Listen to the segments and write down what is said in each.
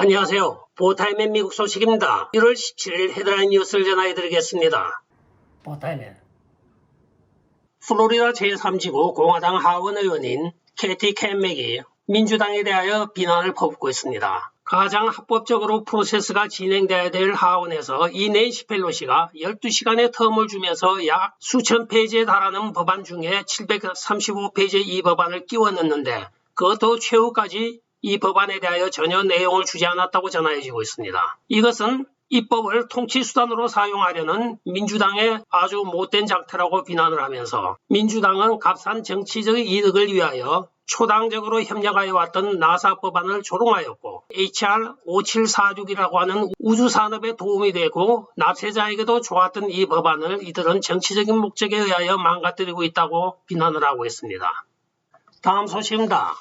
안녕하세요. 보타임의 미국 소식입니다. 1월 17일 헤드라인 뉴스를 전해드리겠습니다. 보타이면 플로리다 제3지구 공화당 하원 의원인 캐티 캔맥이 민주당에 대하여 비난을 퍼붓고 있습니다. 가장 합법적으로 프로세스가 진행돼야 될 하원에서 이 낸시 펠로시가 12시간의 텀을 주면서 약 수천 페이지에 달하는 법안 중에 735페이지의 이 법안을 끼워 넣는데 그것도 최후까지 이 법안에 대하여 전혀 내용을 주지 않았다고 전해지고 있습니다. 이것은 입법을 통치수단으로 사용하려는 민주당의 아주 못된 작태라고 비난을 하면서 민주당은 값싼 정치적 이득을 위하여 초당적으로 협력하여 왔던 나사 법안을 조롱하였고 HR 5746이라고 하는 우주산업에 도움이 되고 납세자에게도 좋았던 이 법안을 이들은 정치적인 목적에 의하여 망가뜨리고 있다고 비난을 하고 있습니다. 다음 소식입니다.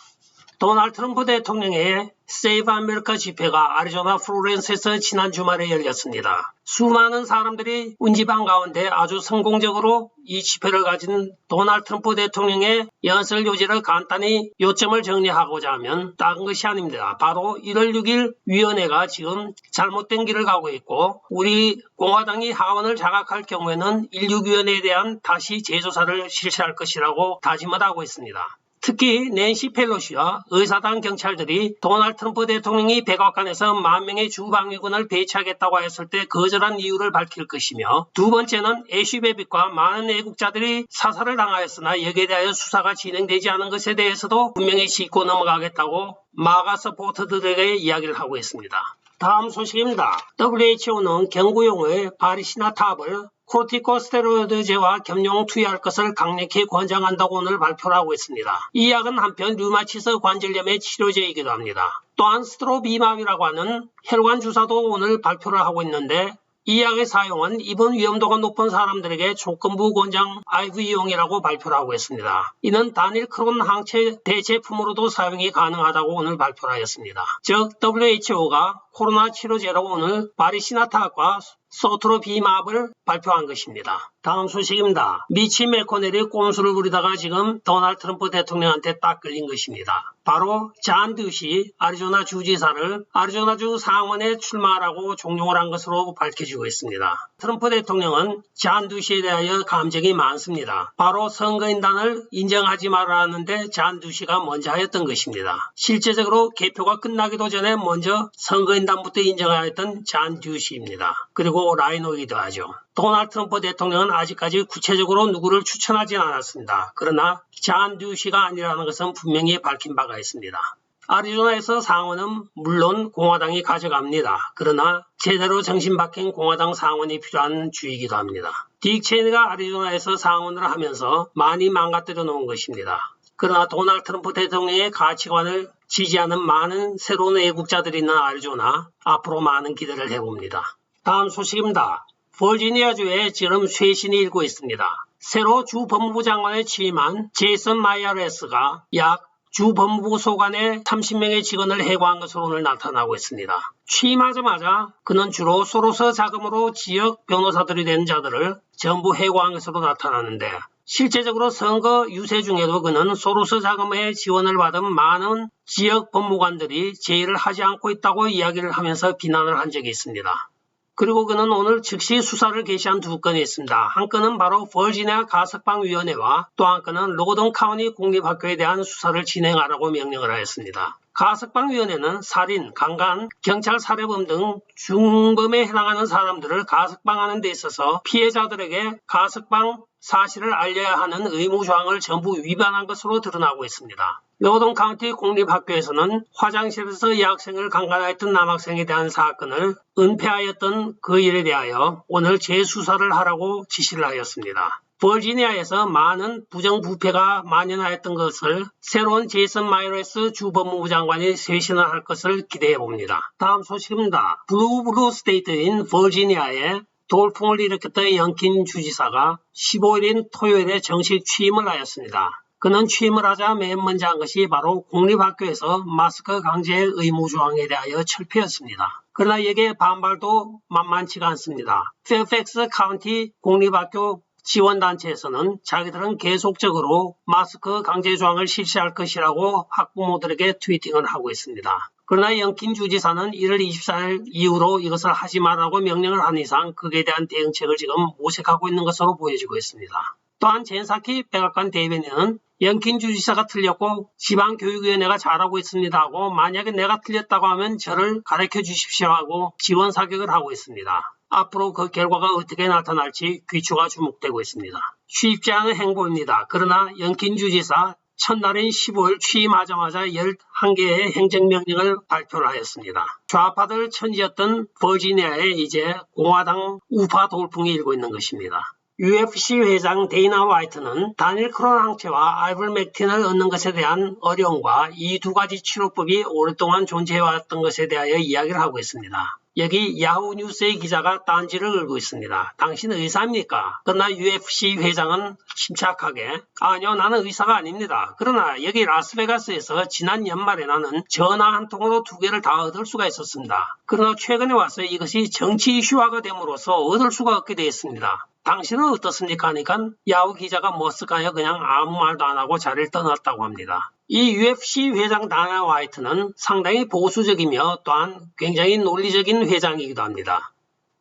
도널드 트럼프 대통령의 세이브 아메리카 집회가 아리조나 플로렌스에서 지난 주말에 열렸습니다. 수많은 사람들이 운지방 가운데 아주 성공적으로 이 집회를 가진 도널드 트럼프 대통령의 연설 요지를 간단히 요점을 정리하고자 하면 다른 것이 아닙니다. 바로 1월 6일 위원회가 지금 잘못된 길을 가고 있고 우리 공화당이 하원을 장악할 경우에는 16위원회에 대한 다시 재조사를 실시할 것이라고 다짐을 하고 있습니다. 특히 낸시 펠로시와 의사당 경찰들이 도널드 트럼프 대통령이 백악관에서 만 명의 주방위군을 배치하겠다고 했을 때 거절한 이유를 밝힐 것이며 두 번째는 애쉬 베빗과 많은 애국자들이 사살을 당하였으나 여기에 대하여 수사가 진행되지 않은 것에 대해서도 분명히 짚고 넘어가겠다고 마가 서포터들에게 이야기를 하고 있습니다. 다음 소식입니다. WHO는 경구용의 바리시나 탑을 코르티코스테로이드제와 겸용 투여할 것을 강력히 권장한다고 오늘 발표를 하고 있습니다. 이 약은 한편 류마티스 관절염의 치료제이기도 합니다. 또한 스트로비마비라고 하는 혈관 주사도 오늘 발표를 하고 있는데 이 약의 사용은 입원 위험도가 높은 사람들에게 조건부 권장 IV용이라고 발표를 하고 있습니다. 이는 단일 크론 항체 대제품으로도 사용이 가능하다고 오늘 발표를 하였습니다. 즉 WHO가 코로나 치료제로 오늘 바리시나타과 소트로비마블을 발표한 것입니다. 다음 소식입니다. 미치 메코넬이 꼼수를 부리다가 지금 도널드 트럼프 대통령한테 딱 걸린 것입니다. 바로 잔 듀시 아리조나 주지사를 아리조나주 상원에 출마하라고 종용을 한 것으로 밝혀지고 있습니다. 트럼프 대통령은 잔 듀시에 대하여 감정이 많습니다. 바로 선거인단을 인정하지 말라는데 잔 듀시가 먼저 하였던 것입니다. 실제적으로 개표가 끝나기도 전에 먼저 선거인단부터 인정하였던 잔 듀시입니다. 그리고 라이노이기도 하죠. 도널드 트럼프 대통령은 아직까지 구체적으로 누구를 추천하진 않았습니다. 그러나 잔 듀시가 아니라는 것은 분명히 밝힌 바가 있습니다. 아리조나에서 상원은 물론 공화당이 가져갑니다. 그러나 제대로 정신 박힌 공화당 상원이 필요한 주이기도 합니다. 딕 체니가 아리조나에서 상원을 하면서 많이 망가뜨려 놓은 것입니다. 그러나 도널드 트럼프 대통령의 가치관을 지지하는 많은 새로운 애국자들이 있는 아리조나 앞으로 많은 기대를 해봅니다. 다음 소식입니다. 버지니아주에 지금 쇄신이 일고 있습니다. 새로 주 법무부 장관에 취임한 제이슨 마이아레스가 약 주 법무부 소관의 30명의 직원을 해고한 것으로 오늘 나타나고 있습니다. 취임하자마자 그는 주로 소로서 자금으로 지역 변호사들이 된 자들을 전부 해고한 것으로 나타나는데 실제적으로 선거 유세 중에도 그는 소로스 자금의 지원을 받은 많은 지역 법무관들이 제의를 하지 않고 있다고 이야기를 하면서 비난을 한 적이 있습니다. 그리고 그는 오늘 즉시 수사를 개시한 두 건이 있습니다. 한 건은 바로 버지니아 가석방위원회와 또 한 건은 로던 카운티 공립학교에 대한 수사를 진행하라고 명령을 하였습니다. 가석방위원회는 살인, 강간, 경찰 살해범 등 중범에 해당하는 사람들을 가석방하는 데 있어서 피해자들에게 가석방 사실을 알려야 하는 의무 조항을 전부 위반한 것으로 드러나고 있습니다. 로동 카운티 공립학교에서는 화장실에서 이 학생을 강간하였던 남학생에 대한 사건을 은폐하였던 그 일에 대하여 오늘 재수사를 하라고 지시를 하였습니다. 버지니아에서 많은 부정부패가 만연하였던 것을 새로운 제이슨 마이러스 주 법무부 장관이 쇄신을 할 것을 기대해 봅니다. 다음 소식입니다. 블루블루 스테이트인 버지니아에 돌풍을 일으켰던 영킨 주지사가 15일인 토요일에 정식 취임을 하였습니다. 그는 취임을 하자 맨 먼저 한 것이 바로 공립학교에서 마스크 강제 의무 조항에 대하여 철폐였습니다. 그러나 이게 반발도 만만치가 않습니다. 페어팩스 카운티 공립학교 지원단체에서는 자기들은 계속적으로 마스크 강제 조항을 실시할 것이라고 학부모들에게 트위팅을 하고 있습니다. 그러나 영킨 주지사는 1월 24일 이후로 이것을 하지 말라고 명령을 한 이상 그에 대한 대응책을 지금 모색하고 있는 것으로 보여지고 있습니다. 또한 젠사키 백악관 대변인은 영킨 주지사가 틀렸고 지방교육위원회가 잘하고 있습니다 하고 만약에 내가 틀렸다고 하면 저를 가르쳐 주십시오 하고 지원 사격을 하고 있습니다. 앞으로 그 결과가 어떻게 나타날지 귀추가 주목되고 있습니다. 쉽지 않은 행보입니다. 그러나 영킨 주지사 첫날인 15일 취임하자마자 11개의 행정명령을 발표를 하였습니다. 좌파들 천지였던 버지니아에 이제 공화당 우파 돌풍이 일고 있는 것입니다. UFC 회장 데이나 화이트는 다닐 크론 항체와 아이블 맥틴을 얻는 것에 대한 어려움과 이 두 가지 치료법이 오랫동안 존재해왔던 것에 대하여 이야기를 하고 있습니다. 여기 야후 뉴스의 기자가 딴지를 걸고 있습니다. 당신 의사입니까? 그러나 UFC 회장은 침착하게 아니요 나는 의사가 아닙니다. 그러나 여기 라스베가스에서 지난 연말에 나는 전화 한 통으로 두 개를 다 얻을 수가 있었습니다. 그러나 최근에 와서 이것이 정치 이슈화가 됨으로써 얻을 수가 없게 되었습니다. 당신은 어떻습니까? 하니까 야후 기자가 머쓱하여 그냥 아무 말도 안 하고 자리를 떠났다고 합니다. 이 UFC 회장 다나 화이트는 상당히 보수적이며 또한 굉장히 논리적인 회장이기도 합니다.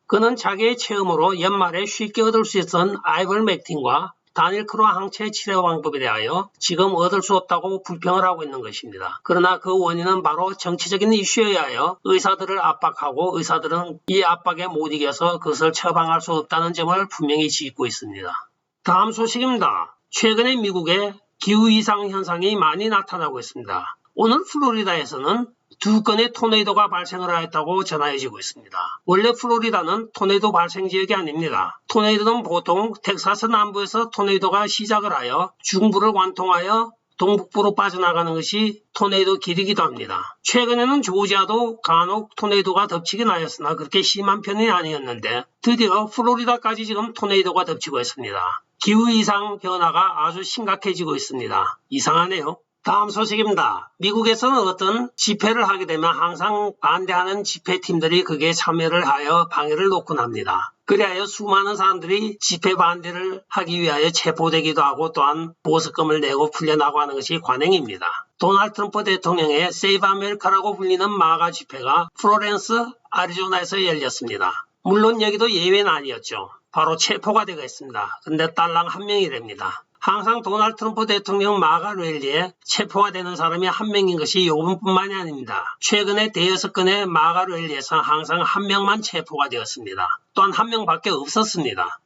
그는 자기의 체험으로 연말에 쉽게 얻을 수 있었던 아이벌 맥틴과 다닐 크로 항체 치료 방법에 대하여 지금 얻을 수 없다고 불평을 하고 있는 것입니다. 그러나 그 원인은 바로 정치적인 이슈에 하여 의사들을 압박하고 의사들은 이 압박에 못 이겨서 그것을 처방할 수 없다는 점을 분명히 짚고 있습니다. 다음 소식입니다. 최근에 미국에 기후 이상 현상이 많이 나타나고 있습니다. 오늘 플로리다에서는 두 건의 토네이도가 발생을 하였다고 전하여지고 있습니다. 원래 플로리다는 토네이도 발생 지역이 아닙니다. 토네이도는 보통 텍사스 남부에서 토네이도가 시작을 하여 중부를 관통하여 동북부로 빠져나가는 것이 토네이도 길이기도 합니다. 최근에는 조지아도 간혹 토네이도가 덮치긴 하였으나 그렇게 심한 편이 아니었는데 드디어 플로리다까지 지금 토네이도가 덮치고 있습니다. 기후 이상 변화가 아주 심각해지고 있습니다. 이상하네요. 다음 소식입니다. 미국에서는 어떤 집회를 하게 되면 항상 반대하는 집회팀들이 그게 참여를 하여 방해를 놓곤 합니다. 그리하여 수많은 사람들이 집회 반대를 하기 위하여 체포되기도 하고 또한 보석금을 내고 풀려나고 하는 것이 관행입니다. 도널드 트럼프 대통령의 세이브 아메리카라고 불리는 마가 집회가 플로렌스, 아리조나에서 열렸습니다. 물론 여기도 예외는 아니었죠. 바로 체포가 되겠습니다. 근데 딸랑 한 명이 됩니다. 항상 도널드 트럼프 대통령 마가 랠리에 체포가 되는 사람이 한 명인 것이 요번뿐만이 아닙니다. 최근에 대여섯 건의 마가 랠리에서 항상 한 명만 체포가 되었습니다. 또한 한 명밖에 없었습니다.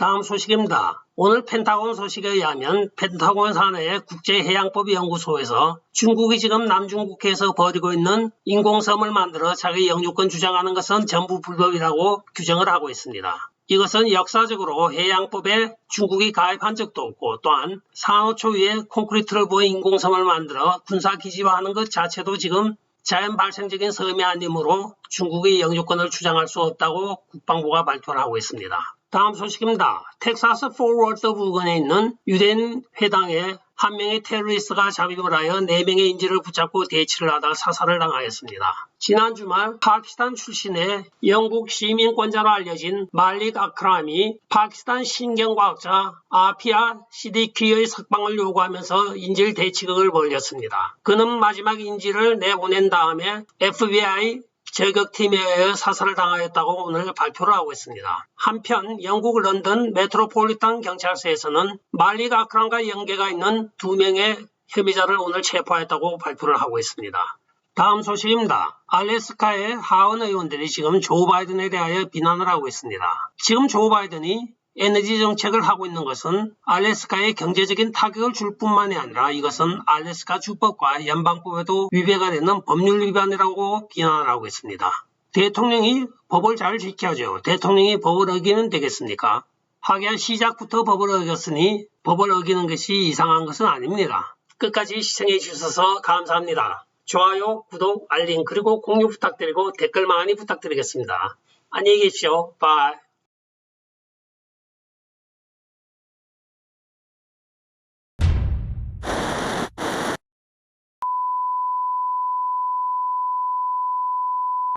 다음 소식입니다. 오늘 펜타곤 소식에 의하면 펜타곤 산하의 국제해양법 연구소에서 중국이 지금 남중국해에서 벌이고 있는 인공섬을 만들어 자기 영유권 주장하는 것은 전부 불법이라고 규정을 하고 있습니다. 이것은 역사적으로 해양법에 중국이 가입한 적도 없고 또한 산호초 위에 콘크리트를 부어 인공섬을 만들어 군사기지화하는 것 자체도 지금 자연 발생적인 섬이 아니므로 중국의 영주권을 주장할 수 없다고 국방부가 발표를 하고 있습니다. 다음 소식입니다. 텍사스 포워드 부근에 있는 유대인 회당에 한 명의 테러리스트가 잠입을 하여 4명의 인질을 붙잡고 대치를 하다 사살을 당하였습니다. 지난 주말 파키스탄 출신의 영국 시민권자로 알려진 말릭 아크람이 파키스탄 신경과학자 아피아 시디키의 석방을 요구하면서 인질 대치극을 벌였습니다. 그는 마지막 인질을 내보낸 다음에 FBI 저격팀에 의해 사살을 당하였다고 오늘 발표를 하고 있습니다. 한편 영국 런던 메트로폴리탄 경찰서에서는 말릭 아크란과 연계가 있는 두 명의 혐의자를 오늘 체포했다고 발표를 하고 있습니다. 다음 소식입니다. 알래스카의 하원 의원들이 지금 조 바이든에 대하여 비난을 하고 있습니다. 지금 조 바이든이 에너지 정책을 하고 있는 것은 알래스카에 경제적인 타격을 줄 뿐만이 아니라 이것은 알래스카 주법과 연방법에도 위배가 되는 법률 위반이라고 비난을 하고 있습니다. 대통령이 법을 잘 지켜야죠. 대통령이 법을 어기면 되겠습니까? 하기야 시작부터 법을 어겼으니 법을 어기는 것이 이상한 것은 아닙니다. 끝까지 시청해 주셔서 감사합니다. 좋아요, 구독, 알림, 그리고 공유 부탁드리고 댓글 많이 부탁드리겠습니다. 안녕히 계십시오. 바이.